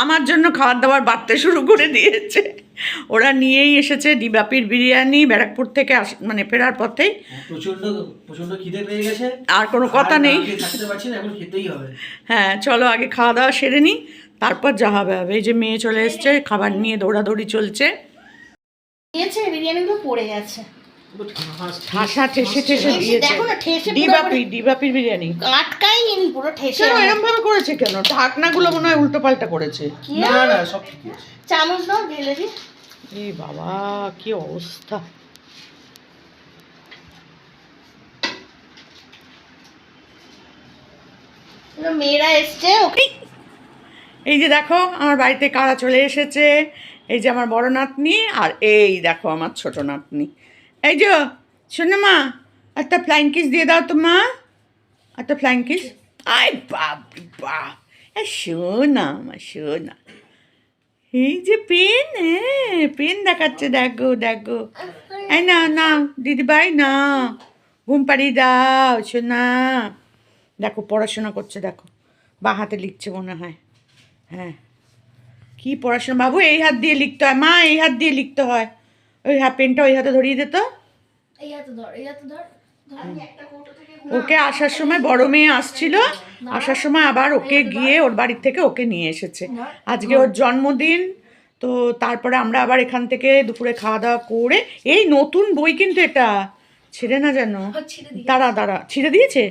আমার জন্য খাবার দাবার বাড়তে শুরু করে দিয়েছে। ওরা নিয়েই এসেছে ডিবাপির বিরিয়ানি ব্যারাকপুর থেকে আস মানে ফেরার পথেই। প্রচণ্ড প্রচণ্ড খিদে পেয়ে গেছে। আর কোনো কথা নেই। এখন খেতেই হবে। হ্যাঁ চলো আগে খাওয়া দাওয়া সেরে নিই তারপর যা হবে হবে। এই যে মেয়ে চলে এসছে খাবার নিয়ে দৌড়াদৌড়ি চলছে। বিরিয়ানিগুলো পড়ে গেছে। ঠাস ঠাসা ঠেসে দিয়েছে। দেখো না, ঠেসে ডিবাপি ডিবাপির বিরিয়ানি। আটকাই নি পুরো ঠেসে কেন এরম ভাবে করেছে কেন? ঢাকনাগুলো মনে হয় উল্টো পাল্টা করেছে না না সব আছে চামচ দাও ঢেলে দি এই বাবা কি অবস্থা। মেয়েরা এসছে ওকে। এই যে দেখো আমার বাড়িতে কারা চলে এসেছে। এই যে আমার বড় নাতনি আর এই দেখো আমার ছোট নাতনি। এই যে, শোনো মা, একটা ফ্লাইং কিস দিয়ে দাও তো মা। একটা ফ্লাইং কিস আই বাপ। বাপ শোনা আমার শোনা। এই যে পেন হ্যাঁ পেন দেখাচ্ছে, দেখো দেখো। এই না না দিদিভাই না ঘুম পাড়িয়ে দাও, শোনা। দেখো, পড়াশোনা করছে, দেখো। বা হাতে লিখছে মনে হয়। হ্যাঁ। কি পড়াশোনা? বাবু, এই হাত দিয়ে লিখতে হয়। মা, এই হাত দিয়ে লিখতে হয়। ওই হাত পেনটা ওই হাতে ধরিয়ে দিত ওকে আসার সময় বড় মেয়ে আসছিল। আসার সময় আবার ওকে গিয়ে ওর বাড়ির থেকে ওকে নিয়ে এসেছে। আজকে ওর জন্মদিন তো তারপরে আমরা আবার এখান থেকে দুপুরে খাওয়া দাওয়া করে এই নতুন বই কিন্তু এটা। ছেড়ে না যেন। দাঁড়া দাঁড়া। ছিঁড়ে দিয়েছে?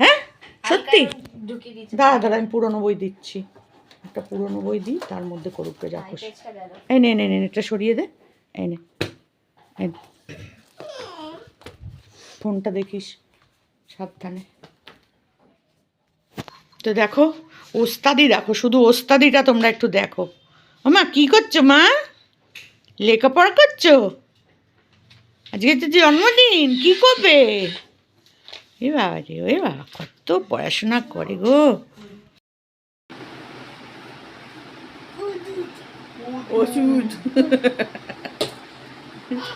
হ্যাঁ? সত্যি? দাঁড়া দাঁড়া আমি পুরনো বই দিচ্ছি। একটা পুরনো বই দিই তার মধ্যে করুক যা খুশি। এই নে নে নে এটা সরিয়ে দে। এই নে। ফোনটা দেখিস সাবধানে। তো দেখো, ওস্তাদি দেখো, শুধু ওস্তাদিটা তোমরা একটু দেখো। মা কি করছ মা? লেখাপড়া করছ? আজকে তো জন্মদিন, কি করবে? এ বাবা রে ওই বাবা, কত পড়াশোনা করে গো। ওষুধ দেখো কি কাণ্ড চলছে এই এসো, নম্বরটা আবার দিয়ে একটু ওটা এসো, দিতে এদিকে এসো। হবে। এই যে টিপ টিপ টিপ টিপ টিপ টিপ টিপ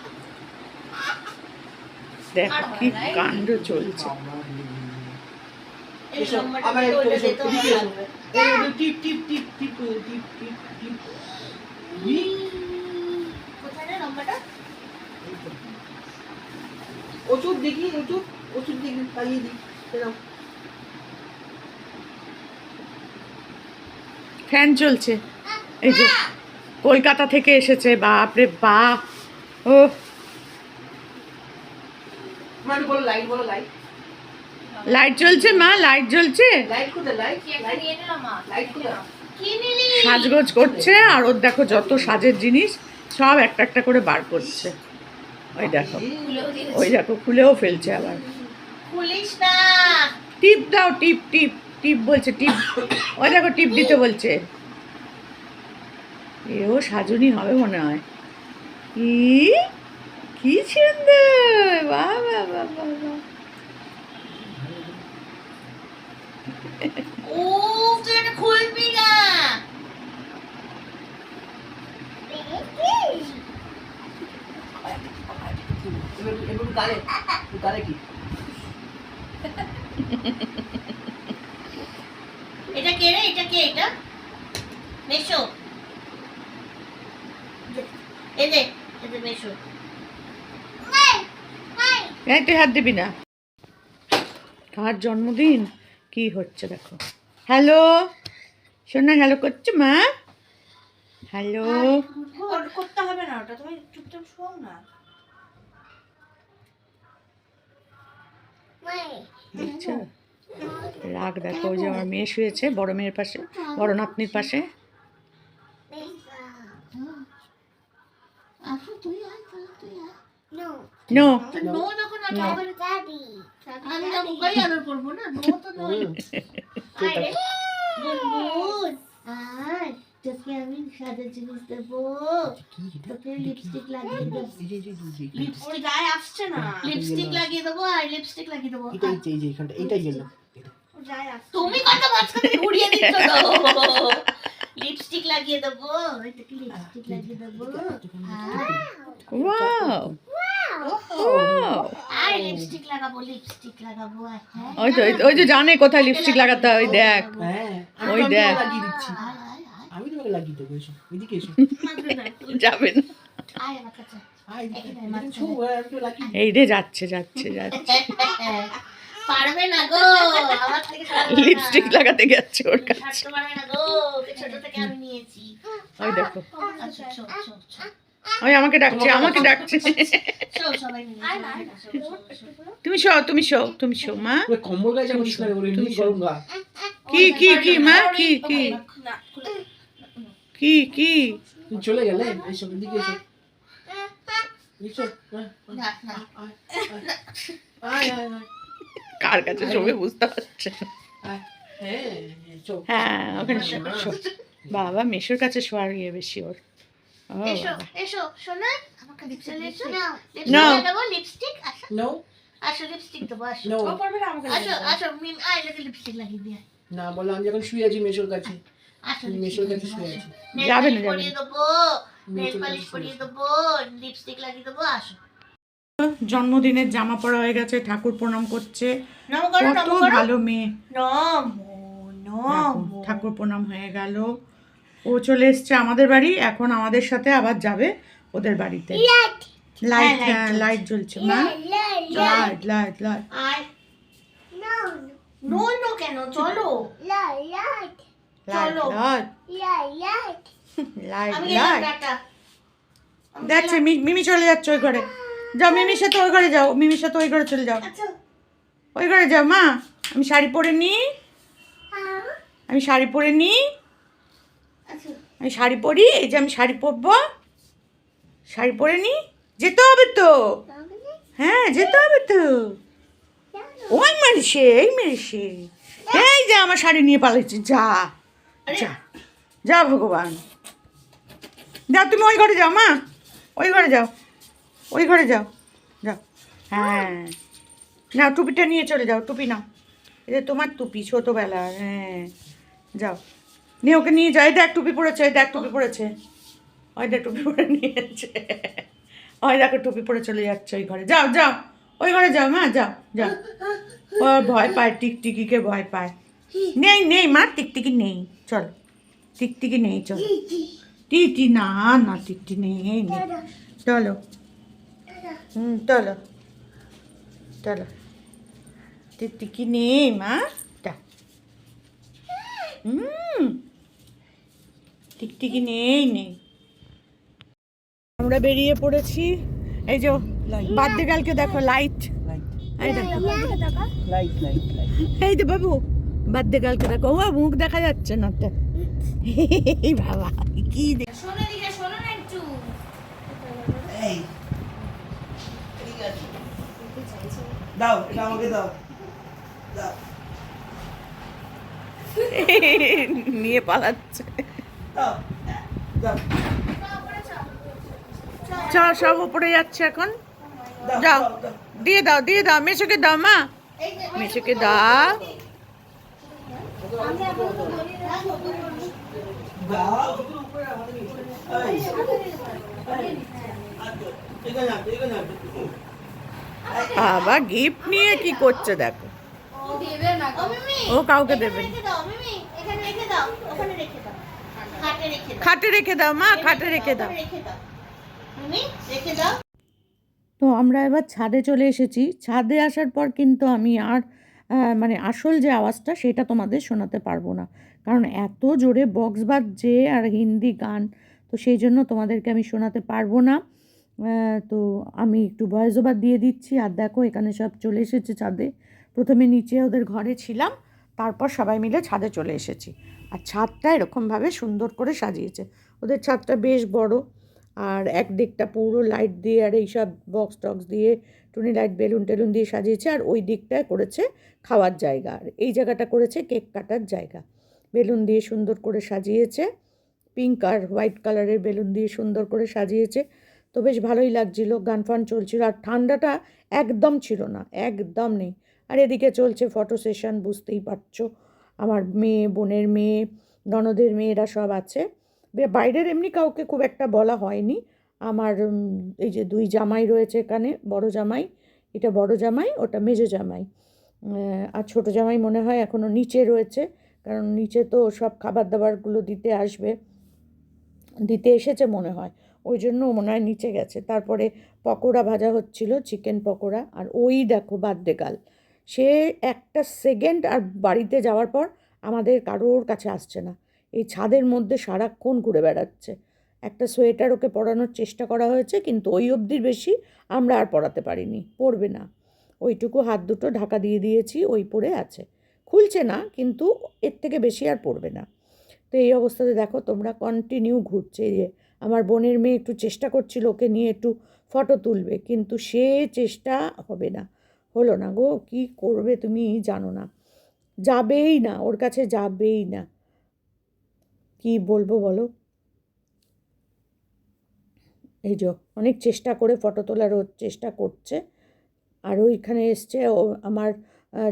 ওষুধ দেখি ওষুধ ওষুধ দেখি খাইয়ে দিই ফ্যান চলছে। এই যে কলকাতা থেকে এসেছে বাপরে বাপ। ও মা একটু বলো লাইট বলো লাইট লাইট জ্বলছে মা লাইট জ্বলছে। লাইট কোথায় লাইট লাইট নিয়ে নিলাম মা। লাইট কোথায় সাজগোজ করছে আর ওর দেখো যত সাজের জিনিস সব একটা একটা করে বার করছে। ওই দেখো ওই দেখো খুলেও ফেলছে আবার। টিপ দাও টিপ টিপ টিপ বলছে টিপ। ওই দেখো টিপ দিতে বলছে। এও সাজুনি হবে মনে হয়। ই কি সুন্দর। ও এটা খুলবি না। এটা কে রে? এটা কে এটা? মেশো। এই দে মেশো। এই তুই হাত দিবি না। কার জন্মদিন? কি হচ্ছে দেখো। হ্যালো? শোনা হ্যালো করছ মা? হ্যালো? করতে হবে না ওটা তুমি চুপচাপ শোও না। দেখছ? রাগ দেখো ওই যে আমার মেয়ে শুয়েছে বড় মেয়ের পাশে বড় নাতনির পাশে। নো নো যখন আছে আবার আমি তো মুখেই আদর করব না নো তো নয় বুনবুন আর তোকে আমি সাদা জিনিস দেবো তোকে লিপস্টিক লাগিয়ে দেবো লিপস্টিক গায়ে আসছে না লিপস্টিক লাগিয়ে দেবো আর লিপস্টিক লাগিয়ে দেবো এইটাই এই যে এখানটা এইটাই গেল তুমি কত মাঝখানে ঘুরিয়ে দিচ্ছ লিপস্টিক লাগিয়ে দেবো এটাকে লিপস্টিক লাগিয়ে দেবো ওয়াও ওয়াও আর লিপস্টিক লাগাবো লিপস্টিক লাগাবো আর হ্যাঁ। ওই তো ওই তো- ওই যে জানে কোথায় লিপস্টিক লাগাতে হয় ওই দেখ। হ্যাঁ ওই আমি দেখ। লাগিয়ে দিচ্ছি। আর, আর, আর। আমি তোমাকে লাগিয়ে দেবো এসো এদিকে এসো। মারবে না যাবে না। আয় আমার কাছে। এই রে যাচ্ছে যাচ্ছে যাচ্ছে। পারবে না গো আমার থেকে ছাড়বে না। লিপস্টিক লাগাতে গেছে ওর কাছে। ছাড়তে পারবে না গো ওকে ছোট থেকে আমি নিয়েছি। ওই দেখো। আচ্ছা ওই আমাকে ডাকছে আমাকে ডাকছে। তুমি শো তুমি শো তুমি শো মা। ওই কম্বল গায়ে যাব না ওর এমনি গরম গা। কি কি কি মা কি কি? কি কি? তুমি চলে গেলে এসো। এদিকে এসো এসো না, না। আয়, আয়, আয়, আয়, কার কাছে শোবে বুঝতে পারছে না। হ্যাঁ হ্যাঁ ওখানে শো শো। বাবা মেশোর কাছে শোয়ার গিয়ে বেশি ওর। এসো এসো শোনা আমাকে লিপস্টিক এসো No. লিপস্টিক আসো। নো আসো লিপস্টিক দেবো আসো। নো আসো আসো মিম আয় লোকে লিপস্টিক লাগিয়ে দিয়ে না বলো আমি যখন শুয়ে আছি মেশোর কাছে। মেশোর কাছে শুয়ে আছি। যাবে না, যাবে পরিয়ে না। দেবো নেল পালিশ পরিয়ে দেবো লিপস্টিক লাগিয়ে দেবো আসো। জন্মদিনের জামা পরা হয়ে গেছে ঠাকুর প্রণাম করছে। কত ভালো মেয়ে। নম দেখো, নম। ঠাকুর প্রণাম হয়ে গেল। ও চলে এসছে আমাদের বাড়ি এখন আমাদের সাথে আবার যাবে ওদের বাড়িতে। লাইট হ্যাঁ, হ্যাঁ লাইট জ্বলছে মা। Light light light no no কেন? চলো। লাইট চলো। লাইট লাইট দেখছে মি- মিমি চলে যাচ্ছে ওই ঘরে। যাও মিমির সাথে ওই ঘরে যাও। মিমির সাথে ওই ঘরে চলে যাও। আচ্ছা। ওই ঘরে যাও মা। আমি শাড়ি পরে নিই আমি শাড়ি পরে নিই আমি শাড়ি পরি এই যে আমি শাড়ি পরবো। শাড়ি পরে নিই যেতে হবে তো। হ্যাঁ যেতে হবে তো। ওই মেরেছে এই মেরেছে। এই যে আমার শাড়ি নিয়ে পালাচ্ছি যা। যা। যা ভগবান। যাও তুমি ওই ঘরে যাও মা। ওই ঘরে যাও। ওই ঘরে যাও। যাও। হ্যাঁ। না টুপিটা নিয়ে চলে যাও। টুপি নাও। এটা তোমার টুপি ছোটোবেলা হ্যাঁ। যাও। নিয়ে ওকে নিয়ে যাই দেখ টুপি পড়েছে দেখ টুপি পড়েছে। ওই দেখ টুপি পরে নিয়েছে। ওই দেখো টুপি পরে চলে যাচ্ছে ওই ঘরে। যাও যাও, ওই ঘরে যাও, মা, যাও যাও। ও ভয় পায়, টিকটিকিকে ভয় পায়। নেই নেই, মা, টিকটিকি নেই, চল। টিকটিকি নেই, চল। টিটি না না, টিকটি নেই নেই। চলো। হুম, চলো। চলো। টিকটিকি নেই, মা হুম। টিকটিকি নেই নেই। আমরা বেরিয়ে পড়েছি। এই যে বার্থডে গার্লকে দেখো লাইট লাইট এই দেখো। লাইট লাইট লাইট এই যে বাবু বার্থডে গার্লকে দেখো। ও মুখ দেখা যাচ্ছে না তো। এই বাবা কি দেখ শোনো দিকে শোনো না একটু। এই দাও এটা আমাকে দাও। দাও। নিয়ে পালাচ্ছে। দাও দাও সব উপরে যাচ্ছে এখন। দাও যাও। দিয়ে দাও দিয়ে দাও। মেশোকে দাও মা। মেশোকে দাও। বাবা গিফট নিয়ে কি করছে দেখো। ও কাউকে দেবে না। রেখে দাও মিমি। এখানে রেখে দাও ওখানে রেখে দাও। খাটে রেখে দাও। খাটে রেখে দাও মা খাটে রেখে দাও। রেখে দাও। তো আমরা এবার ছাদে চলে এসেছি। ছাদে আসার পর কিন্তু আমি আর মানে আসল যে আওয়াজটা সেটা তোমাদের শোনাতে পারব না। কারণ এত জোরে বক্স বাজছে আর হিন্দি গান তো সেই জন্য তোমাদেরকে আমি শোনাতে পারব না। তো আমি একটু ভয়েস ওভার দিয়ে দিচ্ছি। আর দেখো এখানে সব চলে এসেছে ছাদে। প্রথমে নিচে ওদের ঘরে ছিলাম তারপর সবাই মিলে ছাদে চলে এসেছি। আর ছাদটা এরকমভাবে সুন্দর করে সাজিয়েছে। ওদের ছাদটা বেশ বড় আর এক দিকটা পুরো লাইট দিয়ে আর এইসব বক্স টক্স দিয়ে টুনি লাইট বেলুন টেলুন দিয়ে সাজিয়েছে আর ওই দিকটায় করেছে খাওয়ার জায়গা। আর এই জায়গাটা করেছে কেক কাটার জায়গা। বেলুন দিয়ে সুন্দর করে সাজিয়েছে। পিঙ্ক আর হোয়াইট কালারের বেলুন দিয়ে সুন্দর করে সাজিয়েছে। তো বেশ ভালোই লাগছিল, গান ফান চলছিল। আর ঠান্ডাটা একদম ছিল না, একদম নেই। আর এদিকে চলছে ফটো সেশন বুঝতেই পারছ। আমার মেয়ে, বোনের মেয়ে, ননদের মেয়েরা সব আছে। বাইরের এমনি কাউকে খুব একটা বলা হয়নি। আমার এই যে দুই জামাই রয়েছে এখানে, বড় জামাই, এটা বড় জামাই, ওটা মেজো জামাই। আর ছোট জামাই মনে হয় এখনও নিচে রয়েছে, কারণ নিচে তো সব খাবার দাবারগুলো দিতে আসবে, দিতে এসেছে মনে হয়। ওই জন্য মনে হয় নিচে গেছে। তারপরে পকোড়া ভাজা হচ্ছিল, চিকেন পকোড়া, আর ওই দেখো বার্থডে গাল। সে একটা সেকেন্ড আর বাড়িতে যাওয়ার পর আমাদের কারোর কাছে আসছে না। এই ছাদের মধ্যে সারাক্ষণ ঘুরে বেড়াচ্ছে। একটা সোয়েটার ওকে পরানোর চেষ্টা করা হয়েছে, কিন্তু ওই অবধির বেশি আমরা আর পরাতে পারিনি। পরবে না। ওইটুকু হাত দুটো ঢাকা দিয়ে দিয়েছি, ওই পরে আছে। খুলছে না, কিন্তু এর থেকে বেশি আর পড়বে না। তো এই অবস্থাতে দেখো, তোমরা কন্টিনিউ ঘুরছে। যে আমার বোনের মেয়ে একটু চেষ্টা করছিল ওকে নিয়ে একটু ফটো তুলবে, কিন্তু সে চেষ্টা হবে না। হলো না গো, কি করবে তুমি জানো না। যাবেই না, ওর কাছে যাবেই না। কি বলব বলো? এই যে, অনেক চেষ্টা করে ফটো তোলার ও চেষ্টা করছে। আর ওইখানে এসছে আমার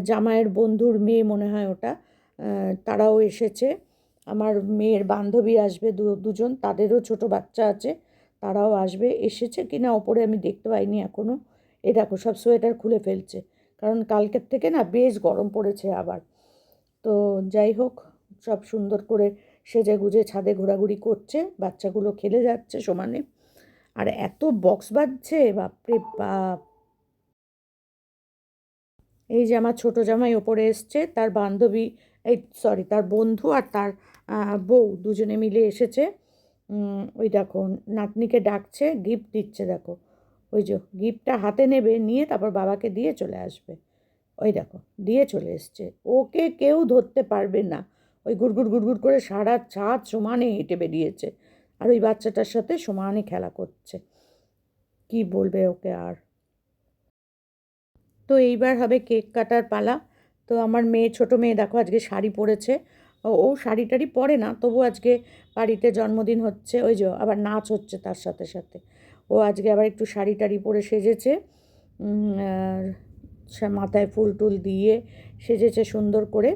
জামাইয়ের বন্ধুর মেয়ে মনে হয় ওটা তারাও এসেছে। আমার মেয়ের বান্ধবী আসবে দুজন, তাদেরও ছোট বাচ্চা আছে, তারাও আসবে, এসেছে কি না ওপরে আমি দেখতে পাইনি এখনও এ দেখো, সব সোয়েটার খুলে ফেলছে। কারণ কালকের থেকে না বেশ গরম পড়েছে আবার। তো যাই হোক, সব সুন্দর করে সেজে গুজে ছাদে ঘোরাঘুরি করছে, বাচ্চাগুলো খেলে যাচ্ছে সমানে। আর এত বক্স বাজছে, বাপরে বাপ! এই যে আমার ছোটো জামাই ওপরে এসছে, তার বান্ধবী, এই সরি, তার বন্ধু আর তার বউ দুজনে মিলে এসেছে। ওই দেখো, নাতনিকে ডাকছে, গিফট দিচ্ছে, দেখো। ওই যে গিফটটা হাতে নেবে, নিয়ে তারপর বাবাকে দিয়ে চলে আসবে। ওই দেখো, দিয়ে চলে এসছে। ওকে কেউ ধরতে পারবে না। ওই গুড়গুড় গুড়গুড় করে সারা ছাদ সমানে হেঁটে বেরিয়েছে। আর ওই বাচ্চাটার সাথে সমানে খেলা করছে। কি বলবে ওকে আর? তো এইবার হবে কেক কাটার পালা। তো আমার মেয়ে, ছোট মেয়ে দেখো আজকে শাড়ি পরেছে। ও শাড়ি টাড়ি পরে না তবু আজকে বাড়িতে জন্মদিন হচ্ছে। ওই যে আবার নাচ হচ্ছে তার সাথে সাথে। ও আজকে আবার একটু শাড়ি টাড়ি পরে সেজেছে। মাথায় ফুল টুল দিয়ে সেজেছে সুন্দর করে।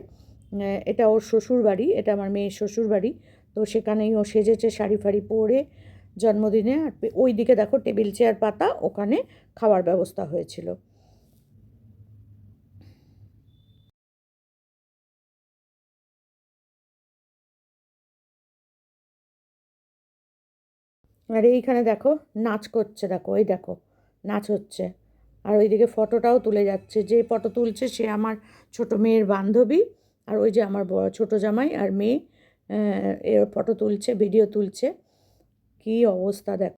এটা ওর শ্বশুর বাড়ি, এটা আমার মেয়ের শ্বশুর বাড়ি। তো সেখানেই ও সেজেছে শাড়ি ফাড়ি পরে জন্মদিনে। আর ওই দিকে দেখো টেবিল, চেয়ার, পাতা, ওখানে খাওয়ার ব্যবস্থা হয়েছিল। আর এইখানে দেখো, নাচ করছে, দেখো ওই দেখো, নাচ হচ্ছে। আর ওইদিকে ফটোটাও তুলে যাচ্ছে। যে ফটো তুলছে সে আমার ছোট মেয়ের বান্ধবী আর ওই যে আমার বড় ছোট জামাই আর মেয়ে। এর ফটো তুলছে, ভিডিও তুলছে। কি অবস্থা দেখো।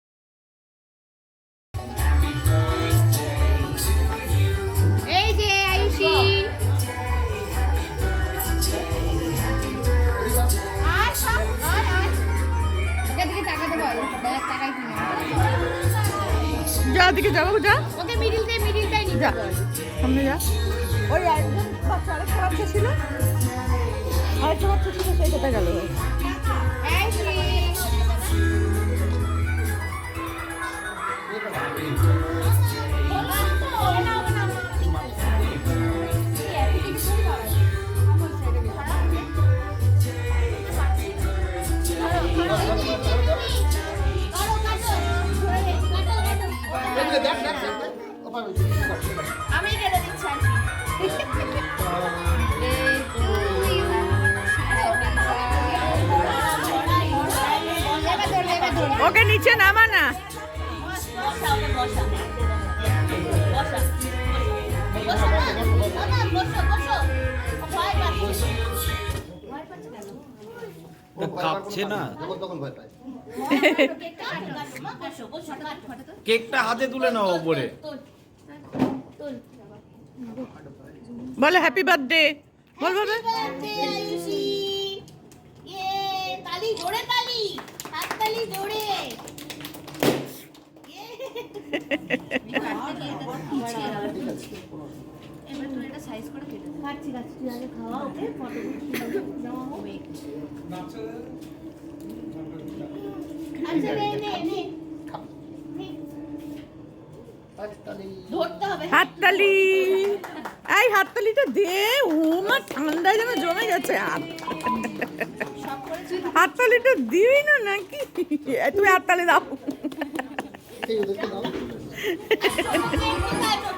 দিকে যাব যা। ওকে মিডিলটাই মিডিলটাই নিতে যা। সামনে যা। ওই একজন বাচ্চা আরেকটা বাচ্চা ছিল। আরেকটা বাচ্চা ছিল সেই কোথায় গেল? আয়ুষি আমি কাঁপছে না? কেকটা হাতে তুলে নাও ওপরে। বলে হ্যাপি বার্থডে বল কাটছি কাটছি। আগে খাওয়া ওকে ফটো নে নে নে ধরতে হবে হাততালি। এই হাততালিটা দে ও মা ঠান্ডায় যেন জমে গেছে। হাততালিটা দিবি না নাকি? তুমি হাততালি দাও।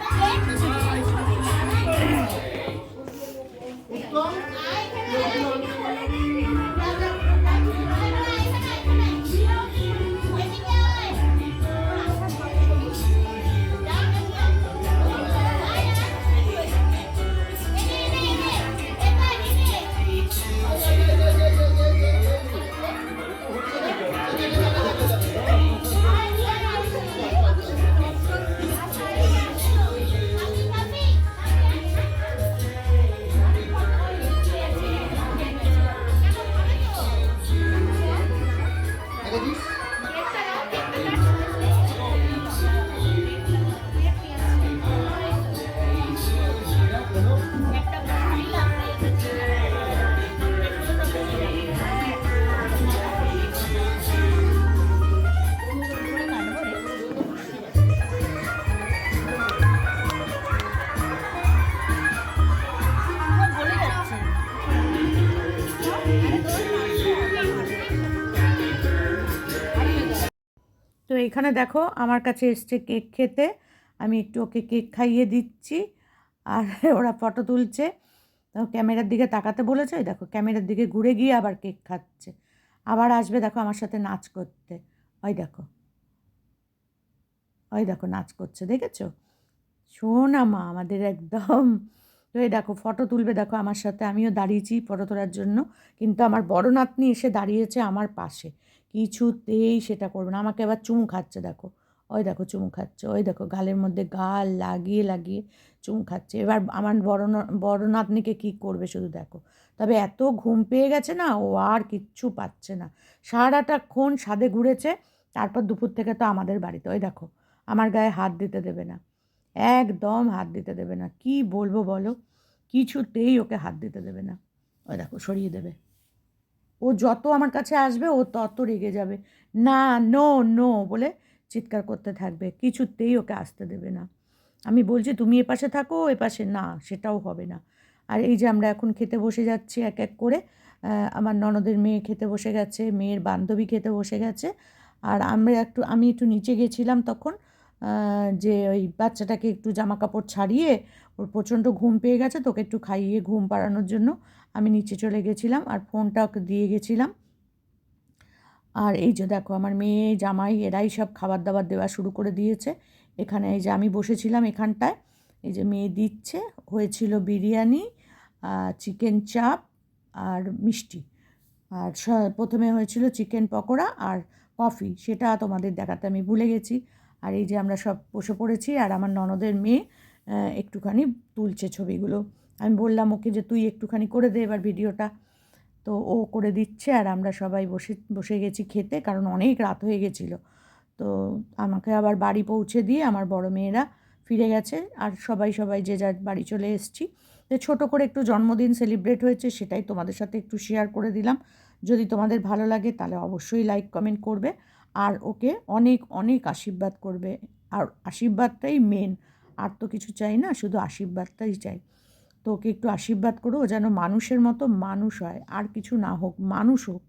এখানে দেখো আমার কাছে এসছে কেক খেতে। আমি একটু ওকে কেক খাইয়ে দিচ্ছি। আর ওরা ফটো তুলছে। তো ক্যামেরার দিকে তাকাতে বলেছে ওই দেখো ক্যামেরার দিকে ঘুরে গিয়ে আবার কেক খাচ্ছে। আবার আসবে, দেখো আমার সাথে নাচ করতে। ওই দেখো। ওই দেখো নাচ করছে, দেখেছ? শোনা মা, আমাদের একদম। তো এই দেখো ফটো তুলবে, দেখো আমার সাথে। আমিও দাঁড়িয়েছি ফটো তোলার জন্য। কিন্তু আমার বড় নাতনি এসে দাঁড়িয়েছে আমার পাশে। কিছুতেই সেটা করবে না। আমাকে এবার চুমু খাচ্ছে, দেখো। ওই দেখো, চুমু খাচ্ছে, ওই দেখো, গালের মধ্যে গাল লাগিয়ে লাগিয়ে চুমু খাচ্ছে। এবার আমার বড় বড় নাতনিকে কী করবে শুধু দেখো। তবে এত ঘুম পেয়ে গেছে না, ও আর কিচ্ছু পাচ্ছে না। সারাটাক্ষণ সাদে ঘুরেছে, তারপর দুপুর থেকে তো আমাদের বাড়িতে। ওই দেখো, আমার গায়ে হাত দিতে দেবে না। একদম হাত দিতে দেবে না। কি বলব বলো? কিছুতেই ওকে হাত দিতে দেবে না। ওই দেখো, সরিয়ে দেবে। ও যত আমার কাছে আসবে, ও তত রেগে যাবে। না নো নো বলে চিৎকার করতে থাকবে। কিছুতেই ওকে আসতে দেবে না। আমি বলছি, তুমি এপাশে থাকো এপাশে না, সেটাও হবে না। আর এই যে আমরা এখন খেতে বসে যাচ্ছি এক এক করে আমার ননদের মেয়ে খেতে বসে গেছে, মেয়ের বান্ধবী খেতে বসে গেছে। আর আমরা একটু, আমি একটু নিচে গেছিলাম তখন যে ওই বাচ্চাটাকে একটু জামা কাপড় ছাড়িয়ে ওর প্রচণ্ড ঘুম পেয়ে গেছে, তোকে একটু খাইয়ে ঘুম পাড়ানোর জন্য আমি নিচে চলে গেছিলাম আর ফোনটা ওকে দিয়ে গেছিলাম। আর এই যে দেখো, আমার মেয়ে, জামাই এরাই সব খাবার দাবার দেওয়া শুরু করে দিয়েছে। এখানে এই যে আমি বসেছিলাম এখানটায়, এই যে মেয়ে দিচ্ছে, হয়েছিল বিরিয়ানি চিকেন চাপ আর মিষ্টি। আর প্রথমে হয়েছিল চিকেন পকোড়া আর কফি সেটা তোমাদের দেখাতে আমি ভুলে গেছি। আর এই যে আমরা সব বসে পড়েছি আর আমার ননদের মেয়ে একটুখানি তুলছে ছবিগুলো। আমি বললাম ওকে যে, তুই একটুখানি করে দে এবার ভিডিওটা। তো ও করে দিচ্ছে আর আমরা সবাই বসে বসে গেছি খেতে, কারণ অনেক রাত হয়ে গেছিল। তো আমাকে আবার বাড়ি পৌঁছে দিয়ে আমার বড় মেয়েরা ফিরে গেছে আর সবাই সবাই যে যার বাড়ি চলে এসেছি। তো ছোটো করে একটু জন্মদিন সেলিব্রেট হয়েছে সেটাই তোমাদের সাথে একটু শেয়ার করে দিলাম। যদি তোমাদের ভালো লাগে তাহলে অবশ্যই লাইক, কমেন্ট করবে। আর ওকে অনেক অনেক আশীর্বাদ করবে। আর আশীর্বাদটাই মেন আর তো কিছু চাই না, শুধু আশীর্বাদটাই চাই। তো ওকে একটু আশীর্বাদ করো যেন মানুষের মতো মানুষ হয়। আর কিছু না হোক, মানুষ হোক।